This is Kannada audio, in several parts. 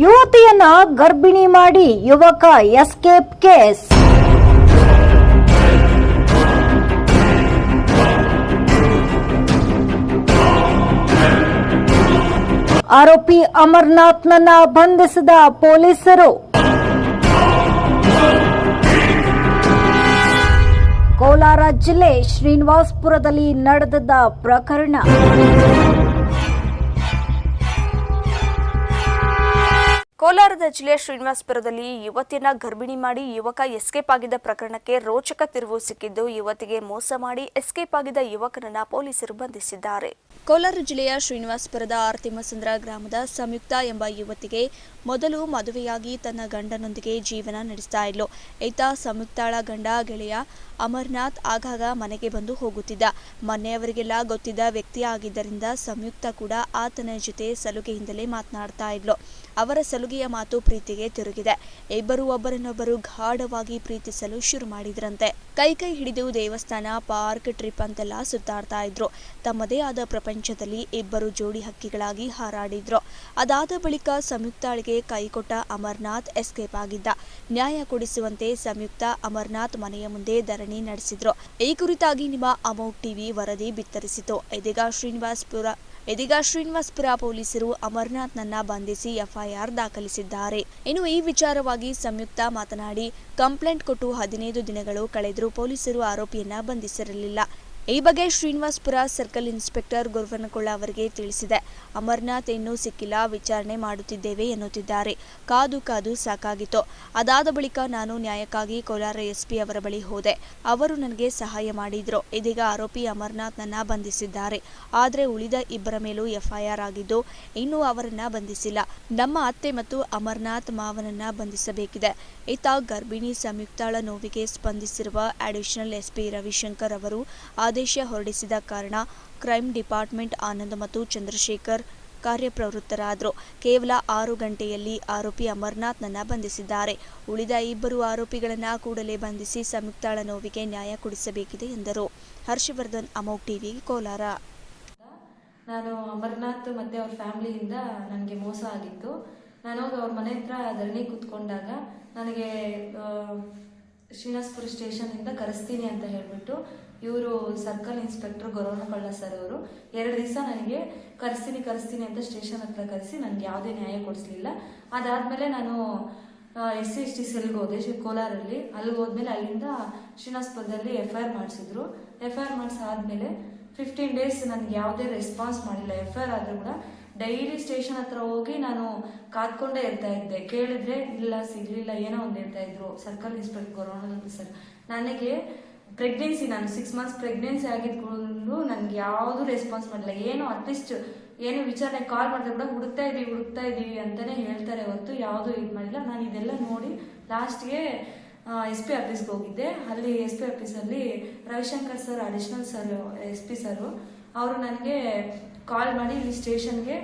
ಯುವತಿಯನ್ನ ಗರ್ಭಿಣಿ ಮಾಡಿ ಯುವಕ ಎಸ್ಕೇಪ್ ಕೇಸ್. ಆರೋಪಿ ಅಮರ್ನಾಥ್ನನ್ನ ಬಂಧಿಸಿದ ಪೊಲೀಸರು. ಕೋಲಾರ ಜಿಲ್ಲೆ ಶ್ರೀನಿವಾಸ್ಪುರದಲ್ಲಿ ನಡೆದಿದ್ದ ಪ್ರಕರಣ. ಕೋಲಾರದ ಜಿಲ್ಲೆಯ ಶ್ರೀನಿವಾಸಪುರದಲ್ಲಿ ಯುವತಿಯನ್ನ ಗರ್ಭಿಣಿ ಮಾಡಿ ಯುವಕ ಎಸ್ಕೇಪ್ ಆಗಿದ್ದ ಪ್ರಕರಣಕ್ಕೆ ರೋಚಕ ತಿರುವು ಸಿಕ್ಕಿದ್ದು, ಯುವತಿಗೆ ಮೋಸ ಮಾಡಿ ಎಸ್ಕೇಪ್ ಆಗಿದ್ದ ಯುವಕನನ್ನ ಪೊಲೀಸರು ಬಂಧಿಸಿದ್ದಾರೆ. ಕೋಲಾರ ಜಿಲ್ಲೆಯ ಶ್ರೀನಿವಾಸಪುರದ ಆರ್ತಿಮಸಂದ್ರ ಗ್ರಾಮದ ಸಂಯುಕ್ತ ಎಂಬ ಯುವತಿಗೆ ಮೊದಲು ಮದುವೆಯಾಗಿ ತನ್ನ ಗಂಡನೊಂದಿಗೆ ಜೀವನ ನಡೆಸ್ತಾ ಇದ್ಲು. ಈತ ಸಂಯುಕ್ತಾಳ ಗಂಡ ಗೆಳೆಯ ಅಮರ್ನಾಥ್ ಆಗಾಗ ಮನೆಗೆ ಬಂದು ಹೋಗುತ್ತಿದ್ದ. ಮನೆಯವರಿಗೆಲ್ಲ ಗೊತ್ತಿದ್ದ ವ್ಯಕ್ತಿ ಆಗಿದ್ದರಿಂದ ಸಂಯುಕ್ತ ಕೂಡ ಆತನ ಜೊತೆ ಸಲುಗೆಯಿಂದಲೇ ಮಾತನಾಡ್ತಾ ಇದ್ಲು. ಅವರ ಸಲುಗೆಯ ಮಾತು ಪ್ರೀತಿಗೆ ತಿರುಗಿದೆ. ಇಬ್ಬರು ಒಬ್ಬರನ್ನೊಬ್ಬರು ಗಾಢವಾಗಿ ಪ್ರೀತಿಸಲು ಶುರು ಮಾಡಿದ್ರಂತೆ. ಕೈ ಕೈ ಹಿಡಿದು ದೇವಸ್ಥಾನ, ಪಾರ್ಕ್, ಟ್ರಿಪ್ ಅಂತೆಲ್ಲ ಸುತ್ತಾಡ್ತಾ ಇದ್ರು. ತಮ್ಮದೇ ಆದ ಪ್ರಪಂಚದಲ್ಲಿ ಇಬ್ಬರು ಜೋಡಿ ಹಕ್ಕಿಗಳಾಗಿ ಹಾರಾಡಿದ್ರು. ಅದಾದ ಬಳಿಕ ಸಂಯುಕ್ತಾಳಿಗೆ ಕೈಕೊಟ್ಟ ಅಮರ್ನಾಥ್ ಎಸ್ಕೇಪ್ ಆಗಿದ್ದ. ನ್ಯಾಯ ಕೊಡಿಸುವಂತೆ ಸಂಯುಕ್ತ ಅಮರ್ನಾಥ್ ಮನೆಯ ಮುಂದೆ ಧರಣಿ ನಡೆಸಿದ್ರು. ಈ ಕುರಿತಾಗಿ ನಿಮ್ಮ ಅಮೌಂಟ್ ಟಿವಿ ವರದಿ ಬಿತ್ತರಿಸಿತು. ಇದೀಗ ಶ್ರೀನಿವಾಸ್ಪುರ ಇದೀಗ ಶ್ರೀನಿವಾಸ್ಪುರ ಪೊಲೀಸರು ಅಮರ್ನಾಥ್ನನ್ನ ಬಂಧಿಸಿ ಎಫ್ಐಆರ್ ದಾಖಲಿಸಿದ್ದಾರೆ. ಇನ್ನು ಈ ವಿಚಾರವಾಗಿ ಸಂಯುಕ್ತ ಮಾತನಾಡಿ, ಕಂಪ್ಲೇಂಟ್ ಕೊಟ್ಟು ಹದಿನೈದು ದಿನಗಳು ಕಳೆದರೂ ಪೊಲೀಸರು ಆರೋಪಿಯನ್ನ ಬಂಧಿಸಿರಲಿಲ್ಲ. ಈ ಬಗ್ಗೆ ಶ್ರೀನಿವಾಸ್ಪುರ ಸರ್ಕಲ್ ಇನ್ಸ್ಪೆಕ್ಟರ್ ಗುರುವನಕೊಳ್ಳ ಅವರಿಗೆ ತಿಳಿಸಿದೆ. ಅಮರ್ನಾಥ್ ಇನ್ನೂ ಸಿಕ್ಕಿಲ್ಲ, ವಿಚಾರಣೆ ಮಾಡುತ್ತಿದ್ದೇವೆ ಎನ್ನುತ್ತಿದ್ದಾರೆ. ಕಾದು ಕಾದು ಸಾಕಾಗಿತ್ತು. ಅದಾದ ಬಳಿಕ ನಾನು ನ್ಯಾಯಕ್ಕಾಗಿ ಕೋಲಾರ ಎಸ್ಪಿ ಅವರ ಬಳಿ ಹೋದೆ. ಅವರು ನನಗೆ ಸಹಾಯ ಮಾಡಿದ್ರು. ಇದೀಗ ಆರೋಪಿ ಅಮರ್ನಾಥ್ನನ್ನ ಬಂಧಿಸಿದ್ದಾರೆ. ಆದರೆ ಉಳಿದ ಇಬ್ಬರ ಮೇಲೂ ಎಫ್ಐಆರ್ ಆಗಿದ್ದು, ಇನ್ನೂ ಅವರನ್ನ ಬಂಧಿಸಿಲ್ಲ. ನಮ್ಮ ಅತ್ತೆ ಮತ್ತು ಅಮರ್ನಾಥ್ ಮಾವನನ್ನ ಬಂಧಿಸಬೇಕಿದೆ. ಈತ ಗರ್ಭಿಣಿ ಸಂಯುಕ್ತಾಳ ನೋವಿಗೆ ಸ್ಪಂದಿಸಿರುವ ಅಡಿಷನಲ್ ಎಸ್ಪಿ ರವಿಶಂಕರ್ ಅವರು ಆದೇಶ ಹೊರಡಿಸಿದ ಕಾರಣ ಕ್ರೈಮ್ ಡಿಪಾರ್ಟ್ಮೆಂಟ್ ಆನಂದ್ ಮತ್ತು ಚಂದ್ರಶೇಖರ್ ಕಾರ್ಯಪ್ರವೃತ್ತರಾದರು. ಕೇವಲ ಆರು ಗಂಟೆಯಲ್ಲಿ ಆರೋಪಿ ಅಮರನಾಥ್ನನ್ನು ಬಂಧಿಸಿದ್ದಾರೆ. ಉಳಿದ ಇಬ್ಬರು ಆರೋಪಿಗಳನ್ನು ಕೂಡಲೇ ಬಂಧಿಸಿ ಸಂಯುಕ್ತಾಳ ನೋವಿಗೆ ನ್ಯಾಯ ಕೊಡಿಸಬೇಕಿದೆ ಎಂದರು. ಹರ್ಷವರ್ಧನ್ ಅಮೋಕ್ ಟಿವಿ, ಕೋಲಾರ. ನಾನು ಅಮರನಾಥ್ ಮತ್ತು ಅವ್ರ ಫ್ಯಾಮಿಲಿಯಿಂದ ನನಗೆ ಮೋಸ ಆಗಿತ್ತು. ನಾನು ಅವ್ರ ಮನೆ ಹತ್ರ ಧರಣಿ ಕೂತ್ಕೊಂಡಾಗ ನನಗೆ ಶ್ರೀನಿವಾಸ್ಪುರ ಸ್ಟೇಷನಿಂದ ಕರೆಸ್ತೀನಿ ಅಂತ ಹೇಳಿಬಿಟ್ಟು ಇವರು ಸರ್ಕಲ್ ಇನ್ಸ್ಪೆಕ್ಟರ್ ಗೊರವನಕೊಳ್ಳ ಸರ್ ಅವರು. ಎರಡು ದಿವಸ ನನಗೆ ಕರೆಸ್ತೀನಿ ಕರೆಸ್ತೀನಿ ಅಂತ ಸ್ಟೇಷನ್ ಹತ್ರ ಕರೆಸಿ ನನಗೆ ಯಾವುದೇ ನ್ಯಾಯ ಕೊಡಿಸ್ಲಿಲ್ಲ. ಅದಾದಮೇಲೆ ನಾನು ಎಸ್ ಸಿ, ಎಸ್ ಟಿ ಸೆಲ್ಗೆ ಹೋದೆ, ಕೋಲಾರಲ್ಲಿ. ಅಲ್ಲಿ ಹೋದ್ಮೇಲೆ ಅಲ್ಲಿಂದ ಶ್ರೀನಿವಾಸ್ಪುರದಲ್ಲಿ ಎಫ್ ಐ ಆರ್ ಮಾಡಿಸಿದ್ರು. ಎಫ್ ಐ ಆರ್ ಮಾಡಿಸಾದ್ಮೇಲೆ ಫಿಫ್ಟೀನ್ ಡೇಸ್ ನನಗೆ ಯಾವುದೇ ರೆಸ್ಪಾನ್ಸ್ ಮಾಡಿಲ್ಲ. ಎಫ್ ಐ ಆರ್ ಆದರೂ ಕೂಡ ಡೈಲಿ ಸ್ಟೇಷನ್ ಹತ್ರ ಹೋಗಿ ನಾನು ಕಾದ್ಕೊಂಡೇ ಇರ್ತಾ ಇದ್ದೆ. ಕೇಳಿದ್ರೆ, ಇಲ್ಲ, ಸಿಗ್ಲಿಲ್ಲ, ಏನೋ ಒಂದು ಹೇಳ್ತಾ ಇದ್ರು. Circle inspector corona sir. ನನಗೆ ಪ್ರೆಗ್ನೆನ್ಸಿ, ನಾನು ಸಿಕ್ಸ್ ಮಂತ್ಸ್ ಪ್ರೆಗ್ನೆನ್ಸಿ ಆಗಿದ್ಕೊಂಡು ನನಗೆ ಯಾವುದೂ ರೆಸ್ಪಾನ್ಸ್ ಮಾಡಿಲ್ಲ ಏನು ಅಟ್ಲೀಸ್ಟ್ ಏನು ವಿಚಾರಣೆ ಕಾಲ್ ಮಾಡಿದ್ರೆ ಕೂಡ ಹುಡುಕ್ತಾ ಇದೀವಿ ಹುಡುಕ್ತಾ ಇದೀವಿ ಅಂತಾನೆ ಹೇಳ್ತಾರೆ ಹೊರತು ಯಾವುದೂ ಇದು ಮಾಡಿಲ್ಲ ನಾನು ಇದೆಲ್ಲ ನೋಡಿ ಲಾಸ್ಟ್ಗೆ ಎಸ್ ಪಿ ಆಫೀಸ್ಗೆ ಹೋಗಿದ್ದೆ. ಅಲ್ಲಿ ಎಸ್ ಪಿ ಆಫೀಸಲ್ಲಿ Ravishankar sir additional sir S P sir ಅವರು ನನಗೆ ಕಾಲ್ ಮಾಡಿ ಇಲ್ಲಿ ಸ್ಟೇಷನ್ಗೆ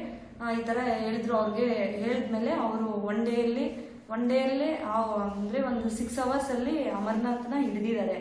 ಈ ಥರ ಹೇಳಿದ್ರು. ಅವ್ರಿಗೆ ಹೇಳಿದ್ಮೇಲೆ ಅವರು ಒನ್ ಡೇಯಲ್ಲಿ ಒನ್ ಡೇಯಲ್ಲಿ ಅಂದರೆ ಒಂದು ಸಿಕ್ಸ್ ಅವರ್ಸಲ್ಲಿ ಅಮರನಾಥನ ಹಿಡಿದಿದ್ದಾರೆ.